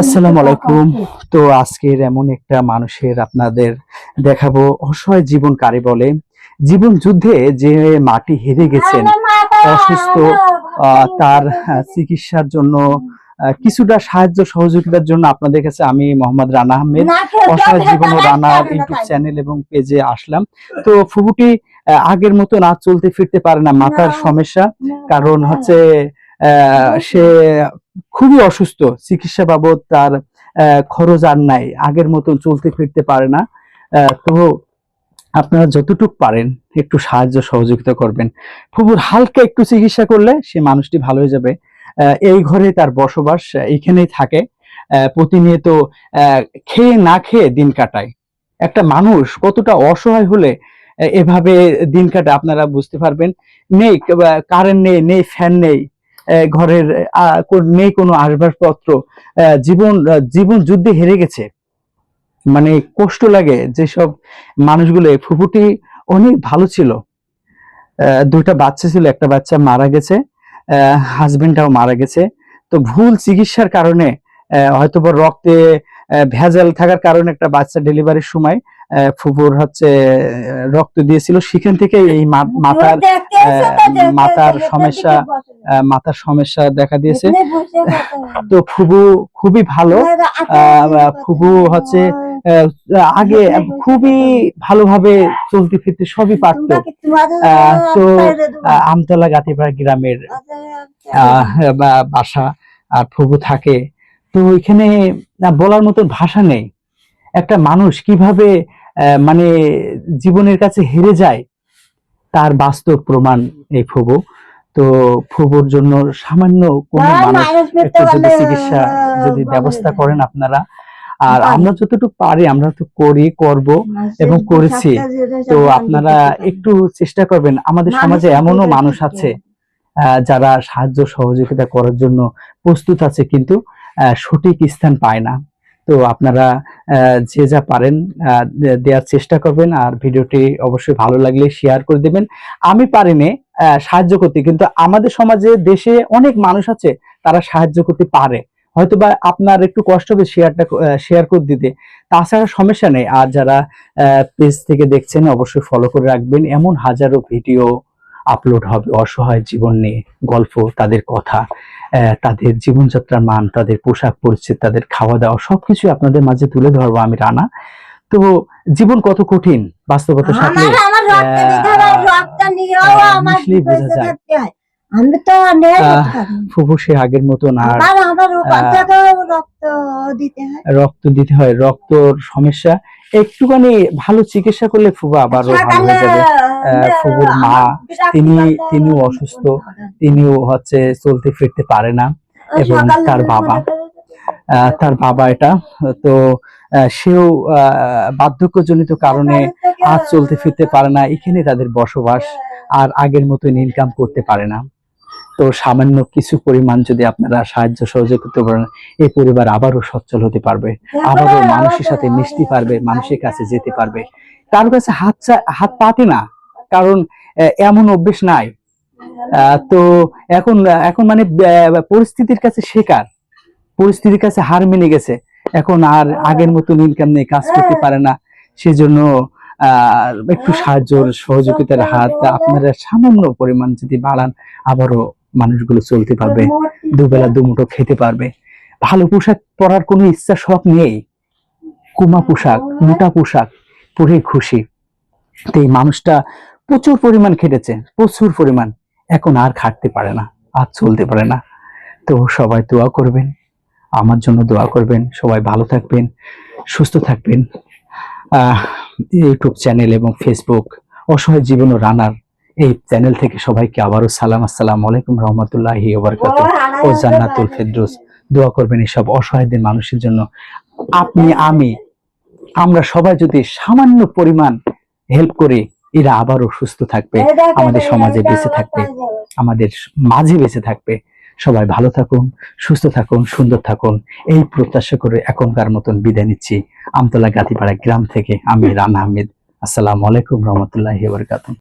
আসসালামু আলাইকুম। তো আজকের এমন একটা মানুষের আপনাদের দেখাবো। অসহায় জীবন কারে বলে। জীবন যুদ্ধে যে মাটি হেরে গেছেন অসুস্থ তার চিকিৎসার জন্য কিছুটা সাহায্য সহযোগিতার জন্য আপনাদের কাছে আমি মোহাম্মদ রানা আহমেদ অসহায় জীবন ও রানার ইউটিউব চ্যানেল এবং পেজে আসলাম। তো ফুবুটি আগের মতো না চলতে ফিরতে পারে না মাথার সমস্যা। কারণ হচ্ছে আহ, সে খুবই অসুস্থ। চিকিৎসা বাবদ তার খরচ আর নাই। আগের মতন চলতে ফিরতে পারে না। তো আপনারা যতটুকু পারেন একটু সাহায্য সহযোগিতা করবেন। ফুবুর হালকা একটু চিকিৎসা করলে সে মানুষটি ভালো হয়ে যাবে। এই ঘরে তার বসবাস এখানেই থাকে। প্রতিনিয়ত খেয়ে না খেয়ে দিন কাটায়। একটা মানুষ কতটা অসহায় হলে এভাবে দিন কাটায় আপনারা বুঝতে পারবেন। নেই কারেন্ট নেই নেই ফ্যান নেই। ঘরের নেই কোনো আসবাবপত্র জীবন জীবন যুদ্ধে হেরে গেছে। মানে কষ্ট লাগে যেসব মানুষগুলো ফুফুটি অনেক ভালো ছিল। দুইটা বাচ্চা ছিল, একটা বাচ্চা মারা গেছে হাজবেন্ডটাও মারা গেছে। তো ভুল চিকিৎসার কারণে হয়তো রক্তে ভেজাল থাকার কারণে একটা বাচ্চা ডেলিভারির সময় ফুপুর হচ্ছে রক্ত দিয়েছিল। সেখান থেকে এই মাথার মাথার সমস্যা মাথার সমস্যা দেখা দিয়েছে। তো। ফুবু খুবই ভালো। ফুবু হচ্ছে আগে খুবই ভালোভাবে চলতে ফিরতে সবই পারতো। তো আমতলা গাতিপাড়া গ্রামের আহ, বা- বাসা আর ফুবু থাকে। তো এখানে আহ, বলার মতন ভাষা নেই। একটা মানুষ কীভাবে মানে জীবনের কাছে হেরে যায় তার বাস্তব প্রমাণ এই ফুবু। তো ফুবুর জন্য সামান্য কোন মানুষ একটু যদি চিকিৎসা যদি ব্যবস্থা করেন আপনারা। আর আমরা যতটুকু পারি আমরা তো করি করব এবং করেছি। তো আপনারা একটু চেষ্টা করবেন। আমাদের সমাজে এমনও মানুষ আছে আহ, যারা সাহায্য সহযোগিতা করার জন্য প্রস্তুত আছে কিন্তু সঠিক স্থান পায় না। তো আপনারা যে যা পারেন দেওয়ার চেষ্টা করবেন আর ভিডিওটি অবশ্যই ভালো লাগলে শেয়ার করে দেবেন। আমি পারিনি সাহায্য করতে, কিন্তু আমাদের সমাজে, দেশে অনেক মানুষ আছে, তারা সাহায্য করতে পারে। হয়তো বা আপনার একটু কষ্ট হবে শেয়ারটা শেয়ার করে দিতে। তাছাড়া সমস্যা নেই, আর যারা পেজ থেকে দেখছেন, অবশ্যই ফলো করে রাখবেন। এমন হাজারো ভিডিও আপলোড হবে অসহায় জীবন নিয়ে গল্প তাদের কথা তাদের জীবনযাত্রার মান তাদের পোশাক পরিচ্ছদ তাদের খাওয়া দাওয়া সবকিছু আপনাদের মাঝে তুলে ধরবো আমি রানা। তো জীবন কত কঠিন বাস্তবতার সাথে বোঝা যায়। আমি তো ফুফু সে আগের মতন আর রক্ত দিতে হয়। রক্তর সমস্যা। একটুখানি ভালো চিকিৎসা করলে ফুফু হয়ে যাবে। ফুফুর মা তিনি- তিনিও অসুস্থ। তিনিও হচ্ছে চলতে ফিরতে পারে না এবং তার বাবা তার বাবা এটা তো সেও বার্ধক্যজনিত কারণে আর চলতে ফিরতে পারে না এখানে তাদের বসবাস আর আগের মতন ইনকাম করতে পারে না। তো সামান্য কিছু পরিমাণ যদি আপনারা সাহায্য সহযোগ করতে পারেন এই পরিবার আবারও সচ্ছল হতে পারবে আবারও মানুষের সাথে মিশতে পারবে মানুষের কাছে যেতে পারবে। কারও কাছে হাত চা- হাত পাতে না কারণ এমন অভ্যেস নাই। তো এখন এখন মানে পরিস্থিতির কাছে শেখার পরিস্থিতির কাছে হার মেনে গেছে। এখন আর আগের মতন ইনকাম নেই কাজ করতে পারে না। সেজন্য একটু সাহায্য, সহযোগিতার হাত আপনারা সামান্য পরিমাণ যদি বাড়ান, আবারও মানুষগুলো চলতে পারবে। দুবেলা দুমুঠো খেতে পারবে। ভালো পোশাক পরার কোনো ইচ্ছা শখ নেই। কুমা পোশাক, মোটা পোশাক পরে খুশি। তো এই মানুষটা প্রচুর পরিমাণ খেটেছে প্রচুর পরিমাণ। এখন আর খাটতে পারে না আর চলতে পারে না। তো সবাই দোয়া করবেন আমার জন্য দোয়া করবেন সবাই ভালো থাকবেন সুস্থ থাকবেন। ইউটিউব চ্যানেল এবং ফেসবুক অসহায় জীবন ও রানার এই চ্যানেল থেকে সবাইকে আবারও সালাম আসসালামু আলাইকুম রহমতুল্লাহি ওবরকাত ও জান্নাতুল ফেরদৌস দোয়া করবেন এসব অসহায়দের মানুষের জন্য। আপনি আমি আমরা সবাই যদি সামান্য পরিমাণ হেল্প করি এরা আবারও সুস্থ থাকবে আমাদের সমাজে বেঁচে থাকবে আমাদের মাঝে বেঁচে থাকবে। সবাই ভালো থাকুন সুস্থ থাকুন সুন্দর থাকুন। এই প্রত্যাশা করে এখনকার মতন বিদায় নিচ্ছি। আমতলা গাতিপাড়া গ্রাম থেকে আমি রানা আহমেদ। আসসালামু আলাইকুম রহমতুল্লাহ ওবরকাতুহ